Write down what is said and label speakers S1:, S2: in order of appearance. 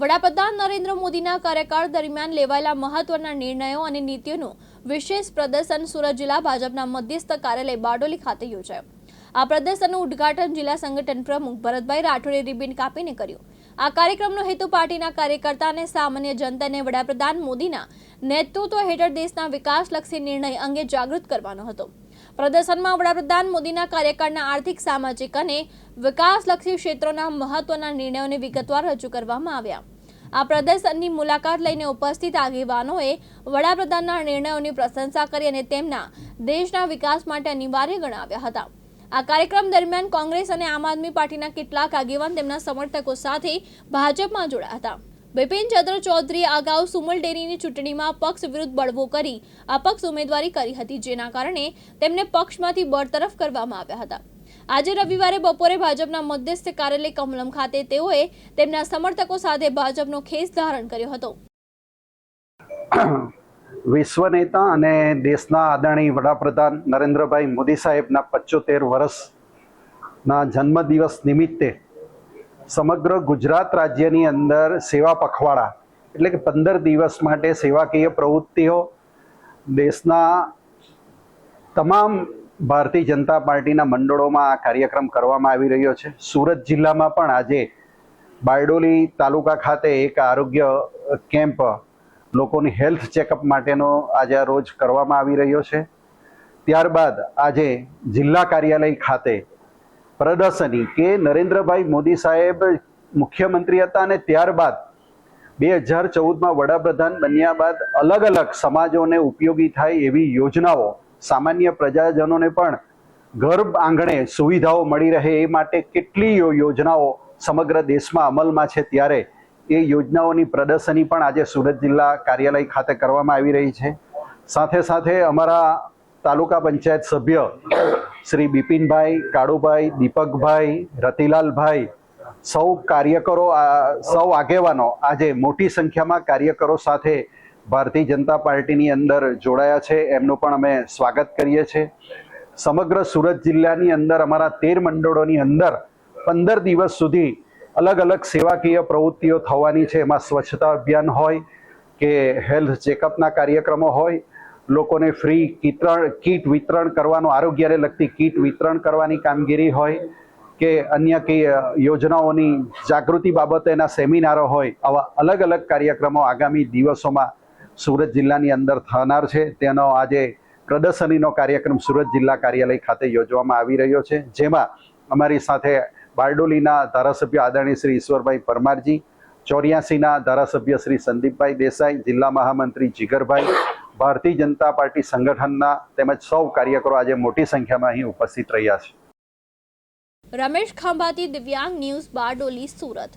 S1: વડાપ્રધાન નરેન્દ્ર મોદીના કાર્યકાળ દરમિયાન લેવાયેલા મહત્વના નિર્ણયો અને નીતિઓનું વિશેષ પ્રદર્શન સુરત જિલ્લા ભાજપના મધ્યસ્થ કાર્યાલય બારડોલી ખાતે યોજાયું. આ પ્રદર્શનનું ઉદ્ઘાટન જિલ્લા સંગઠન પ્રમુખ ભરતભાઈ રાઠોડે રિબિન કાપીને કર્યું. આ કાર્યક્રમનો હેતુ પાર્ટીના કાર્યકર્તા અને સામાન્ય જનતાને વડાપ્રધાન મોદીના નેતૃત્વ હેઠળ દેશના વિકાસલક્ષી નિર્ણય અંગે જાગૃત કરવાનો હતો. પ્રદર્શનમાં વડાપ્રધાન મોદીના કાર્યકાળના આર્થિક, સામાજિક અને વિકાસલક્ષી ક્ષેત્રોના મહત્વના નિર્ણયોને વિગતવાર રજૂ કરવામાં આવ્યા. આ પ્રદર્શનની મુલાકાત લઈને ઉપસ્થિત આગેવાનોએ વડાપ્રધાનના નિર્ણયોની પ્રશંસા કરી અને તેમના દેશના વિકાસ માટે અનિવાર્ય ગણાવ્યા હતા. આ કાર્યક્રમ દરમિયાન કોંગ્રેસ અને આમ આદમી પાર્ટીના કેટલાક આગેવાન તેમના સમર્થકો સાથે ભાજપમાં જોડાયા હતા. બિપિન ચંદ્ર ચૌધરી અગાઉ સુમલ ડેરીની ચૂંટણીમાં પક્ષ વિરુદ્ધ બળવો કરી અપક્ષ ઉમેદવારી કરી હતી, જેના કારણે તેમને પક્ષમાંથી બરતરફ કરવામાં આવ્યા હતા. આજે રવિવારે બપોરે ભાજપના મધ્યસ્થ કાર્યાલય કમલમ ખાતે તેઓએ તેમના સમર્થકો સાથે ભાજપનો ખેસ ધારણ કર્યો હતો.
S2: વિશ્વ નેતા અને દેશના આદરણીય વડાપ્રધાન નરેન્દ્રભાઈ મોદી સાહેબના પચોતેર વર્ષના જન્મદિવસ નિમિત્તે સમગ્ર ગુજરાત રાજ્યની અંદર સેવા પખવાડા એટલે કે પંદર દિવસ માટે સેવાકીય પ્રવૃત્તિઓ દેશના તમામ ભારતીય જનતા પાર્ટીના મંડળોમાં આ કાર્યક્રમ કરવામાં આવી રહ્યો છે. સુરત જિલ્લામાં પણ આજે બારડોલી તાલુકા ખાતે એક આરોગ્ય કેમ્પ લોકોની હેલ્થ ચેકઅપ માટેનો આજે આ રોજ કરવામાં આવી રહ્યો છે. ત્યારબાદ આજે જિલ્લા કાર્યાલય ખાતે પ્રદર્શની કે નરેન્દ્રભાઈ મોદી સાહેબ મુખ્યમંત્રી હતા અને ત્યારબાદ બે હજાર ચૌદમાં વડાપ્રધાન બન્યા બાદ અલગ અલગ સમાજોને ઉપયોગી થાય એવી યોજનાઓ સામાન્ય પ્રજાજનોને પણ ઘર આંગણે સુવિધાઓ મળી રહે એ માટે કેટલી યોજનાઓ સમગ્ર દેશમાં અમલમાં છે ત્યારે એ યોજનાઓની પ્રદર્શની પણ આજે સુરત જિલ્લા કાર્યાલય ખાતે કરવામાં આવી રહી છે. સાથે સાથે અમારા તાલુકા પંચાયત સભ્ય શ્રી બિપિનભાઈ, કાળુભાઈ, દીપકભાઈ, રતિલાલભાઈ સૌ કાર્યકરો સૌ આગેવાનો આજે મોટી સંખ્યામાં કાર્યકરો સાથે ભારતીય જનતા પાર્ટીની અંદર જોડાયા છે. એમનું પણ અમે સ્વાગત કરીએ છીએ. સમગ્ર સુરત જિલ્લાની અંદર, અમારા તેર મંડળોની અંદર પંદર દિવસ સુધી અલગ અલગ સેવાકીય પ્રવૃત્તિઓ થવાની છે. એમાં સ્વચ્છતા અભિયાન હોય કે હેલ્થ ચેકઅપના કાર્યક્રમો હોય, લોકોને ફ્રી કિતરણ, કીટ વિતરણ કરવાનું, આરોગ્યને લગતી કીટ વિતરણ કરવાની કામગીરી હોય કે અન્ય કઈ યોજનાઓની જાગૃતિ બાબતેના સેમિનારો હોય, આવા અલગ અલગ કાર્યક્રમો આગામી દિવસોમાં સુરત જિલ્લાની અંદર થનાર છે. તેનો આજે પ્રદર્શનીનો કાર્યક્રમ સુરત જિલ્લા કાર્યાલય ખાતે યોજવામાં આવી રહ્યો છે. જેમાં અમારી સાથે બારડોલીના ધારાસભ્ય આદરણીય શ્રી ઈશ્વરભાઈ પરમારજી, ચોર્યાસીના ધારાસભ્ય શ્રી સંદીપભાઈ દેસાઈ, જિલ્લા મહામંત્રી જીગરભાઈ, ભારતીય જનતા પાર્ટી સંગઠનના તેમજ સૌ કાર્યકરો આજે મોટી સંખ્યામાં અહીં ઉપસ્થિત રહ્યા છે.
S1: રમેશ ખંભાતી દિવ્યાંગ ન્યૂઝ બારડોલી, સુરત.